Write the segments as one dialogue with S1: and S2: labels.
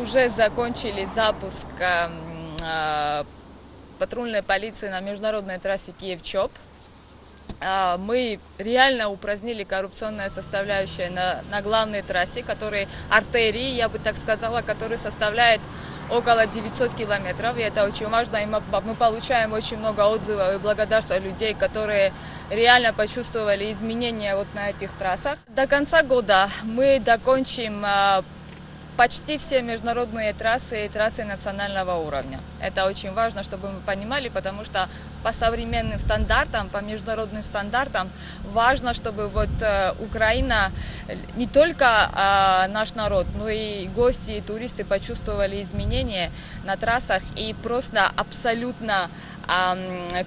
S1: Уже закончили запуск эм, э, патрульной полиции на международной трассе Киев-Чоп. А, Мы реально упразднили коррупционная составляющая на, на главной трассе, которая артерии, я бы так сказала, которая составляет около 900 километров. И это очень важно. И мы, мы получаем очень много отзывов и благодарства людей, которые реально почувствовали изменения вот на этих трассах. До конца года мы докончим а, почти все международные трассы и трассы национального уровня. Это очень важно, чтобы мы понимали, потому что по современным стандартам, по международным стандартам важно, чтобы вот э, Украина, э, не только э, наш народ, но и гости и туристы почувствовали изменения на трассах и просто абсолютно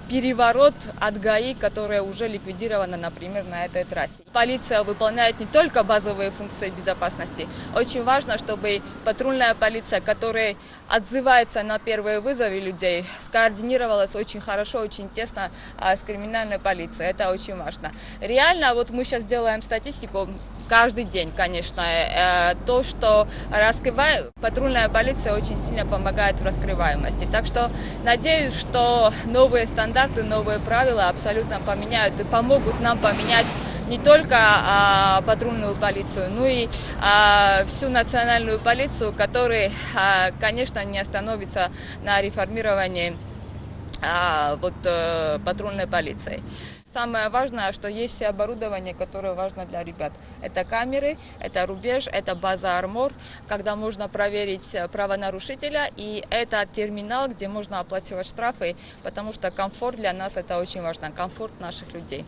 S1: переворот от ГАИ, которая уже ликвидирована, например, на этой трассе. Полиция выполняет не только базовые функции безопасности. Очень важно, чтобы патрульная полиция, которая отзывается на первые вызовы людей, скоординировалась очень хорошо, очень тесно а, с криминальной полицией. Это очень важно. Реально, вот мы сейчас делаем статистику, каждый день, конечно. Э, То, что раскрывает, патрульная полиция очень сильно помогает в раскрываемости. Так что надеюсь, что новые стандарты, новые правила абсолютно поменяют и помогут нам поменять не только а, патрульную полицию, но и а, всю национальную полицию, которая, а, конечно, не остановится на реформировании а, вот, э, патрульной полицией. Самое важное, что есть все оборудование, которое важно для ребят. Это камеры, это рубеж, это база Армор, когда можно проверить э, правонарушителя, и это терминал, где можно оплачивать штрафы, потому что комфорт для нас это очень важно, комфорт наших людей.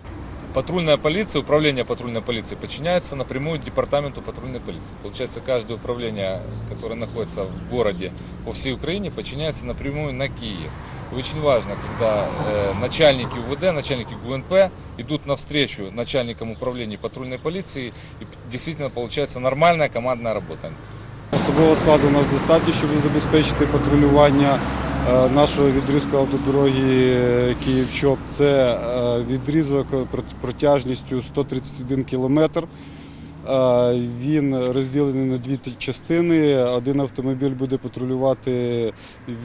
S2: Патрульная полиция, управление патрульной полиции подчиняется напрямую департаменту патрульной полиции. Получается, каждое управление, которое находится в городе по всей Украине, подчиняется напрямую на Киев. И очень важно, когда э, начальники УВД, начальники ГУНП идут навстречу начальникам управления патрульной полиции, и действительно получается нормальная командная работа.
S3: Особового складу у нас достатньо, щоб забезпечити патрулювання нашого відрізку автодороги е, Київ-Чоп. Це е, відрізок протяжністю 131 кілометр. Е, Він розділений на дві частини. Один автомобіль буде патрулювати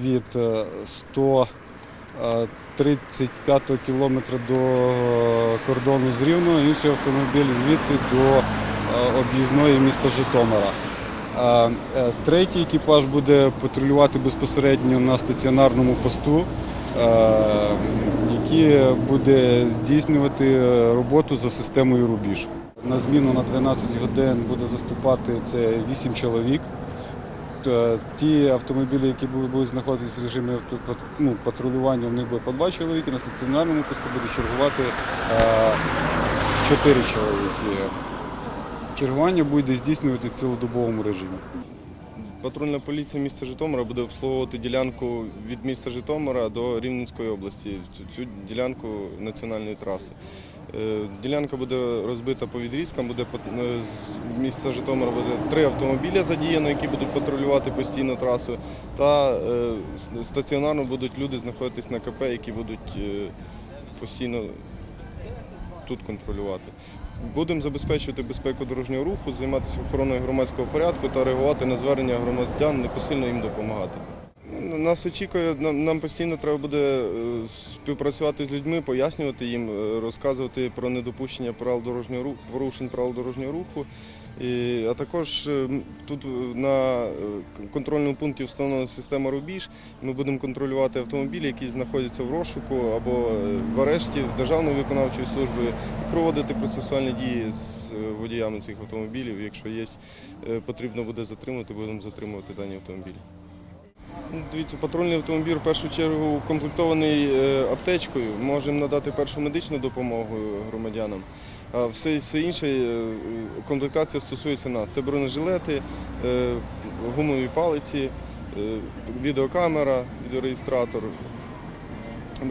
S3: від е, 135 кілометра до е, кордону з Рівного, інший автомобіль звідти до е, об'їзної міста Житомира. Е, Третій екіпаж буде патрулювати безпосередньо на стаціонарному посту, е, який буде здійснювати е, роботу за системою рубіж. На зміну на 12 годин буде заступати це 8 чоловік. Ті автомобілі, які будуть знаходитися в режимі ну, патрулювання, в них буде по два чоловіки, на стаціонарному посту буде чергувати 4 чоловіки. Чергування буде здійснювати в цілодобовому режимі.
S4: Патрульна поліція міста Житомира буде обслуговувати ділянку від міста Житомира до Рівненської області, цю, ділянку національної траси. Е, Ділянка буде розбита по відрізкам, буде е, з міста Житомира буде три автомобілі задіяно, які будуть патрулювати постійно трасу, та е, стаціонарно будуть люди знаходитись на КП, які будуть постійно тут контролювати. Будемо забезпечувати безпеку дорожнього руху, займатися охороною громадського порядку та реагувати на звернення громадян, непосильно їм допомагати. Нас очікує, нам, нам постійно треба буде е, співпрацювати з людьми, пояснювати їм, е, розказувати про недопущення правил дорожнього руху, порушень правил дорожнього руху. І, а також е, тут на контрольному пункті встановлена система рубіж. Ми будемо контролювати автомобілі, які знаходяться в розшуку або в арешті Державної виконавчої служби, і проводити процесуальні дії з водіями цих автомобілів. Якщо є, потрібно буде затримати, будемо затримувати дані автомобілі. Дивіться, патрульний автомобіль в першу чергу укомплектований е, аптечкою. Можемо надати першу медичну допомогу громадянам. А все, все інше е, комплектація стосується нас. Це бронежилети, е, гумові палиці, відеокамера, відеореєстратор,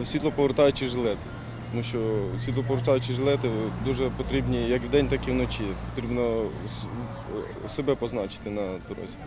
S4: світлоповертаючі жилети. Тому що світлоповертаючі жилети дуже потрібні як вдень, так і вночі. Потрібно себе позначити на дорозі.